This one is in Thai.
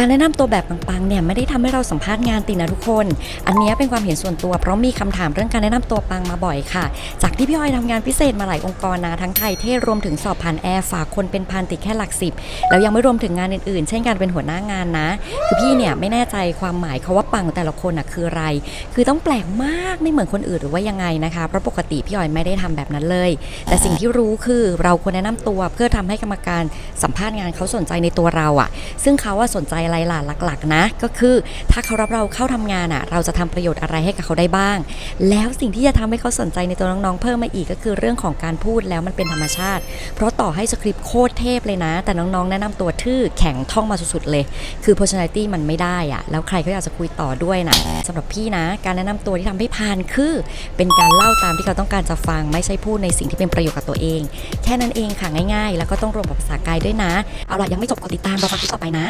การแนะนำตัวแบบปังๆเนี่ยไม่ได้ทำให้เราสัมภาษณ์งานติดนะทุกคน อันนี้เป็นความเห็นส่วนตัว เพราะมีคำถามเรื่องการแนะนำตัวปังมาบ่อยค่ะ จากที่พี่อ้อยทำงานพิเศษมาหลายองค์กรนะทั้งไทยเทศรวมถึงสอบผ่านแอร์ฝากคนเป็นพันติดแค่หลักสิบแล้วยังไม่รวมถึงงานอื่นๆ เช่นการเป็นหัวหน้างานนะ คือพี่เนี่ยไม่แน่ใจความหมายเขาว่าปังแต่ละคนอะคืออะไร คือต้องแปลกมากไม่เหมือนคนอื่นหรือว่ายังไงนะคะเพราะปกติพี่อ้อยไม่ได้ทำแบบนั้นเลย แต่สิ่งที่รู้คือเราควรแนะนำตัวเพื่อทำให้กรรมการสัมภาษณ์งานเขาสนใจในตัวเราอะ ซึ่งเขาว่าสนใจอะไรล่ะหลักๆ นะ ก็คือถ้าเขารับเราเข้าทำงานอะ เราจะทำประโยชน์อะไรให้กับเขาได้บ้าง แล้วสิ่งที่จะทำให้เขาสนใจในตัวน้องๆ เพิ่มมาอีกก็คือเรื่องของการพูดแล้วมันเป็นธรรมชาติ เพราะต่อให้สคริปต์โคตรเทพเลยนะ แต่น้องๆ แนะนำตัวทื่อแข็งท่องมาสุดๆเลย คือ personality มันไม่ได้อะแล้วใครก็อยากจะคุยต่อด้วยนะสำหรับพี่นะ การแนะนำตัวที่ทำให้ผ่านคือ เป็นการเล่าตามที่เขาต้องการจะฟังไม่ใช่พูดในสิ่งที่เป็นประโยชน์กับตัวเอง แค่นั้นเองค่ะง่ายๆ แล้วก็ต้องรวมกับภาษากายด้วยนะ เอาล่ะยังไม่จบกดติดตามเราฟังคลิปต่อไปนะ